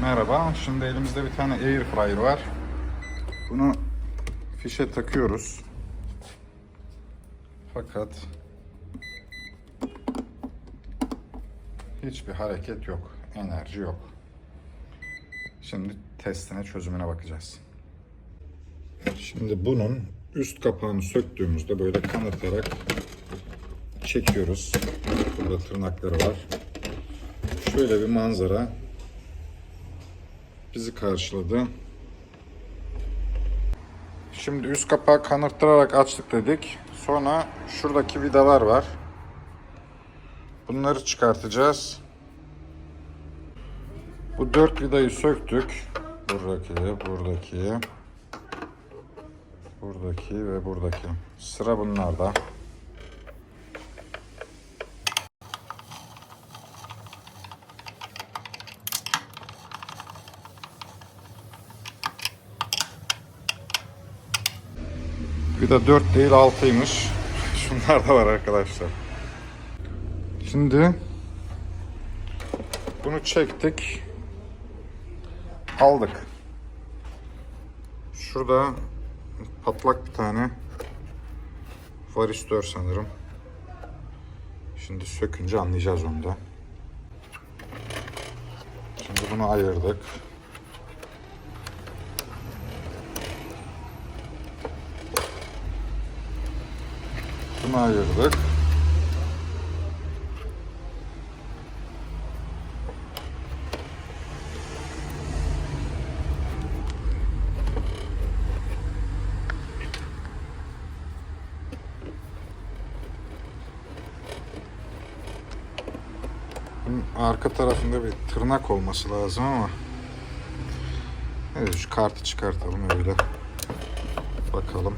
Merhaba. Şimdi elimizde bir tane air fryer var. Bunu fişe takıyoruz. Fakat hiçbir hareket yok. Enerji yok. Şimdi testine çözümüne bakacağız. Şimdi bunun üst kapağını söktüğümüzde böyle kanatarak çekiyoruz. Burada tırnakları var. Şöyle bir manzara bizi karşıladı. Şimdi üst kapağı kanırttırarak açtık dedik. Sonra şuradaki vidalar var. Bunları çıkartacağız. Bu dört vidayı söktük. Buradaki, buradaki, buradaki ve buradaki. Sıra bunlarda. Vida 4 değil 6'ymış. Şunlar da var arkadaşlar. Şimdi bunu çektik. Aldık. Şurada patlak bir tane varistör sanırım. Şimdi sökünce anlayacağız onu da. Şimdi bunu ayırdık. Bunu ayırdık. Arka tarafında bir tırnak olması lazım ama Evet şu kartı çıkartalım öyle. Bakalım.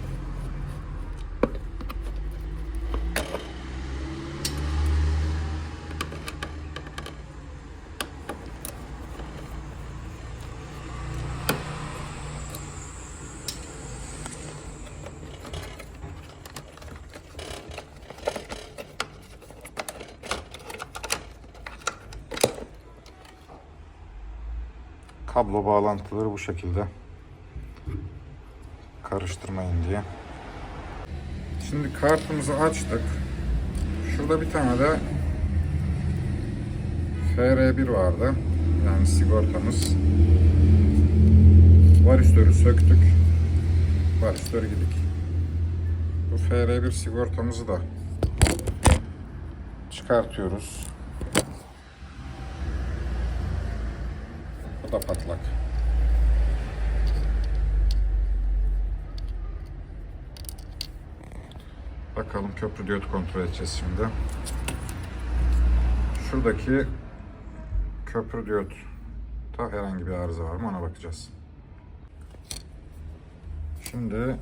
Kablo bağlantıları bu şekilde karıştırmayın diye. Şimdi kartımızı açtık. Şurada bir tane de FR1 vardı. Yani sigortamız. Varistörü söktük. Varistör gidik. Bu FR1 sigortamızı da çıkartıyoruz. Da patlak. Bakalım köprü diyot kontrol edeceğiz şimdi. Şuradaki köprü diyot da herhangi bir arıza var mı ona bakacağız. Şimdi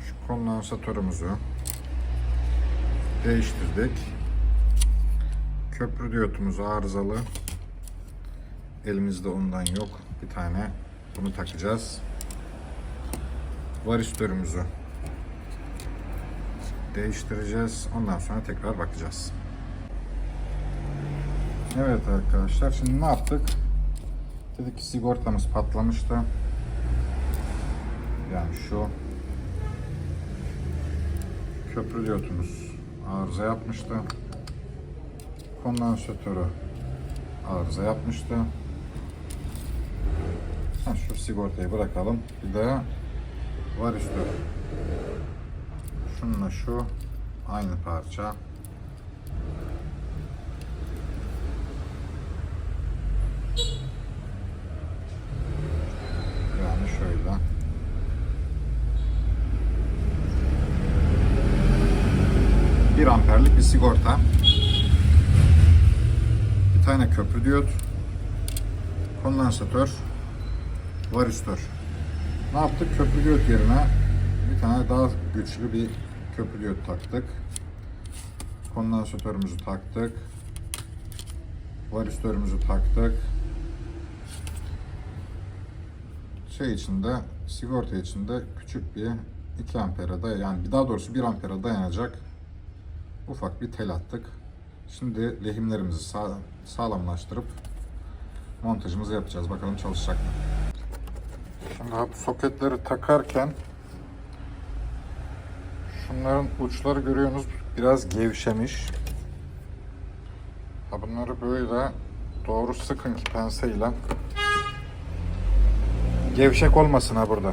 şu kondansatörümüzü değiştirdik. Köprü diyotumuz arızalı. Elimizde ondan yok. Bir tane bunu takacağız. Varistörümüzü değiştireceğiz. Ondan sonra tekrar bakacağız. Evet arkadaşlar şimdi ne yaptık? Dedik ki sigortamız patlamıştı. Yani şu köprü diyotumuz arıza yapmıştı. Kondansatörü arıza yapmıştı. Şu sigortayı bırakalım. Bir de varistör. Şununla şu aynı parça. Yani şöyle. Bir amperlik bir sigorta. Bir tane köprü diyot. Kondansatör. Varistör. Ne yaptık? Köprü diyot yerine bir tane daha güçlü bir köprü diyot taktık. Kondansatörümüzü taktık. Varistörümüzü taktık. Şey içinde, sigorta içinde küçük bir 2 ampere day yani daha doğrusu 1 ampere dayanacak ufak bir tel attık. Şimdi lehimlerimizi sağ, sağlamlaştırıp montajımızı yapacağız. Bakalım çalışacak mı? Şimdi soketleri takarken şunların uçları görüyorsunuz biraz gevşemiş. Ha bunları böyle doğru sıkın ki penseyle. Gevşek olmasın ha burada.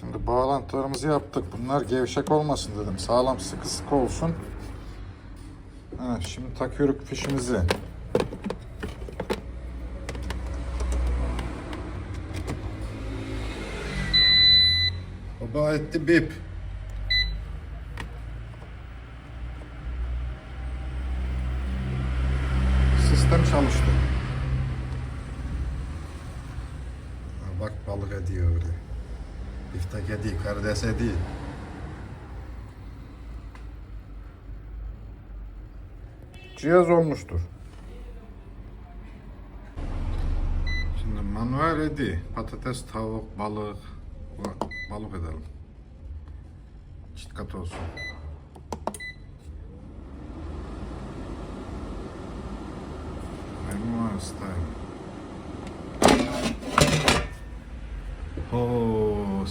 Şimdi bağlantılarımızı yaptık. Bunlar gevşek olmasın dedim. Sağlam sıkı sıkı olsun. Evet, şimdi takıyoruz fişimizi. Baba etti bip. Sistem çalıştı. Bak balık ediyor öyle. Biftek ediyor, karides ediyor. Cihaz olmuştur. Şimdi manuel edi. Patates, tavuk, balık. Ba- Balık edelim. Çift kat olsun. Manuel style. Oo.